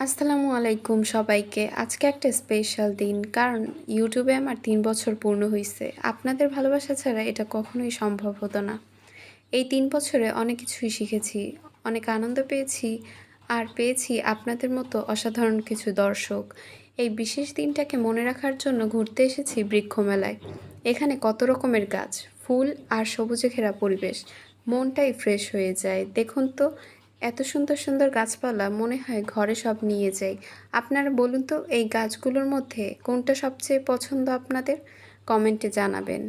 আসসালামু আলাইকুম সবাইকে। আজকে একটা স্পেশাল দিন, কারণ ইউটিউবে আমার তিন বছর পূর্ণ হয়েছে আপনাদের ভালোবাসা ছাড়া এটা কখনোই সম্ভব হতো না। এই তিন বছরে অনেক কিছুই শিখেছি, অনেক আনন্দ পেয়েছি, আর পেয়েছি আপনাদের মতো অসাধারণ কিছু দর্শক। এই বিশেষ দিনটাকে মনে রাখার জন্য ঘুরতে এসেছি বৃক্ষমেলায়। এখানে কত রকমের গাছ, ফুল আর সবুজে ঘেরা পরিবেশ, মনটাই ফ্রেশ হয়ে যায়। দেখুন তো এত সুন্দর সুন্দর গাছপালা মনে হয় ঘরে সব নিয়ে যাই আপনারা বলুন তো, এই গাছগুলোর মধ্যে কোনটা সবচেয়ে পছন্দ আপনাদের? কমেন্টে জানাবেন।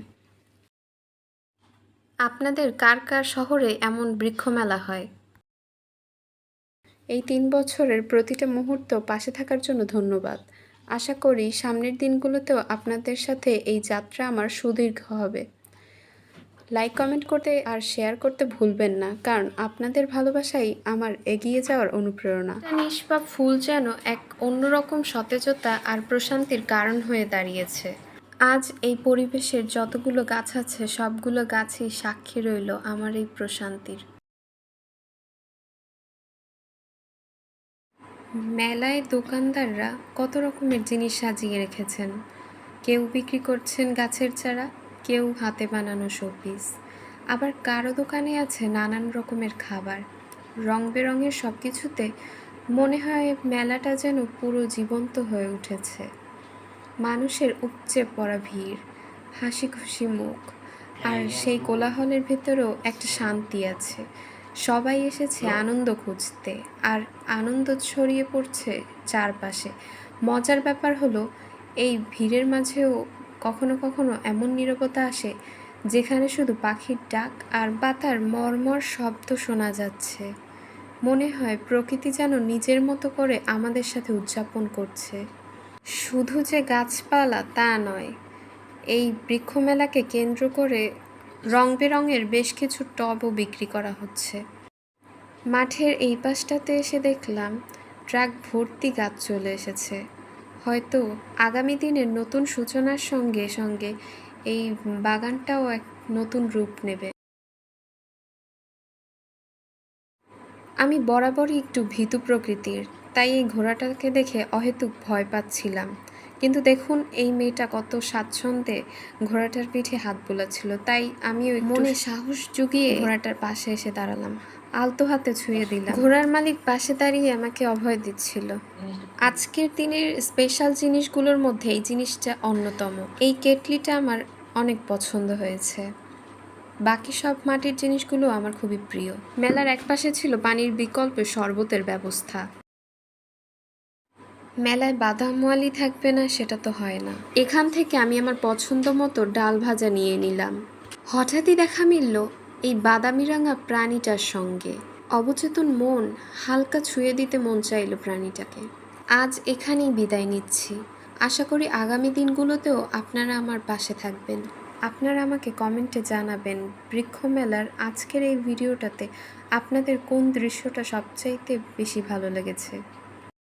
আপনাদের কার কার শহরে এমন বৃক্ষমেলা হয়? এই তিন বছরের প্রতিটা মুহূর্ত পাশে থাকার জন্য ধন্যবাদ। আশা করি সামনের দিনগুলোতেও আপনাদের সাথে এই যাত্রা আমার সুদীর্ঘ হবে। লাইক কমেন্ট করতে আর শেয়ার করতে ভুলবেন না, কারণ আপনাদের ভালোবাসাই আমার এগিয়ে যাওয়ার অনুপ্রেরণা। নিষ্পাপ ফুল যেন এক অন্যরকম সতেজতা আর প্রশান্তির কারণ হয়ে দাঁড়িয়েছে। আজ এই পরিবেশের যতগুলো গাছ আছে, সবগুলো গাছই সাক্ষী রইল আমার এই প্রশান্তির। মেলায় দোকানদাররা কত রকমের জিনিস সাজিয়ে রেখেছেন? কেউ বিক্রি করছেন গাছের চারা? কেউ হাতে বানানো শোপিস। আবার কারও দোকানে আছে নানান রকমের খাবার। রং বেরঙের সব কিছুতে মনে হয় মেলাটা যেন পুরো জীবন্ত হয়ে উঠেছে। মানুষের উপচে পড়া ভিড় হাসি খুশি মুখ আর সেই কোলাহলের ভেতরেও একটা শান্তি আছে। সবাই এসেছে আনন্দ খুঁজতে আর আনন্দ ছড়িয়ে পড়ছে চারপাশে। মজার ব্যাপার হলো এই ভিড়ের মাঝেও কখনো কখনো এমন নিরবতা আসে যেখানে শুধু পাখির ডাক আর বাতার মর্মর শব্দ শোনা যাচ্ছে। মনে হয় প্রকৃতি যেন নিজের মতো করে আমাদের সাথে উদযাপন করছে। শুধু যে গাছপালা তা নয়, এই বৃক্ষমেলাকে কেন্দ্র করে রং বেরঙের বেশ কিছু টবও বিক্রি করা হচ্ছে। মাঠের এই পাশটাতে এসে দেখলাম, ট্রাক ভর্তি গাছ চলে এসেছে। হয়তো আগামী দিনের নতুন সূচনার সঙ্গে সঙ্গে এই বাগানটাও এক নতুন রূপ নেবে। আমি বরাবরই একটু ভীতু প্রকৃতির তাই এই ঘোড়াটাকে দেখে অহেতুক ভয় পাচ্ছিলাম। কিন্তু দেখুন এই মেয়েটা কত স্বাচ্ছন্দ্যে ঘোড়াটার পিঠে হাত বোলাচ্ছিল তাই আমি ওই মনে সাহস জুগিয়ে ঘোড়াটার পাশে এসে দাঁড়ালাম। আলতো হাতে ছুঁয়ে দিলাম। ঘোড়ার মালিক পাশে দাঁড়িয়ে আমাকে অভয় দিচ্ছিল। আজকের দিনের স্পেশাল জিনিসগুলোর মধ্যে এই জিনিসটা অন্যতম। এই কেটলিটা আমার অনেক পছন্দ হয়েছে। বাকি সব মাটির জিনিসগুলো আমার খুবই প্রিয়। মেলার একপাশে ছিল পানির বিকল্পে শরবতের ব্যবস্থা। মেলায় বাদাম মোয়ালি থাকবে না, সেটা তো হয় না। এখান থেকে আমি আমার পছন্দ মতো ডাল ভাজা নিয়ে নিলাম। হঠাৎই দেখা মিলল এই বাদামি রাঙা প্রাণীটার সঙ্গে। অবচেতন মন হালকা ছুঁয়ে দিতে মন চাইল প্রাণীটাকে। আজ এখানেই বিদায় নিচ্ছি। আশা করি আগামী দিনগুলোতেও আপনারা আমার পাশে থাকবেন। আপনারা আমাকে কমেন্টে জানাবেন বৃক্ষমেলার আজকের এই ভিডিওটাতে আপনাদের কোন দৃশ্যটা সবচাইতে বেশি ভালো লেগেছে।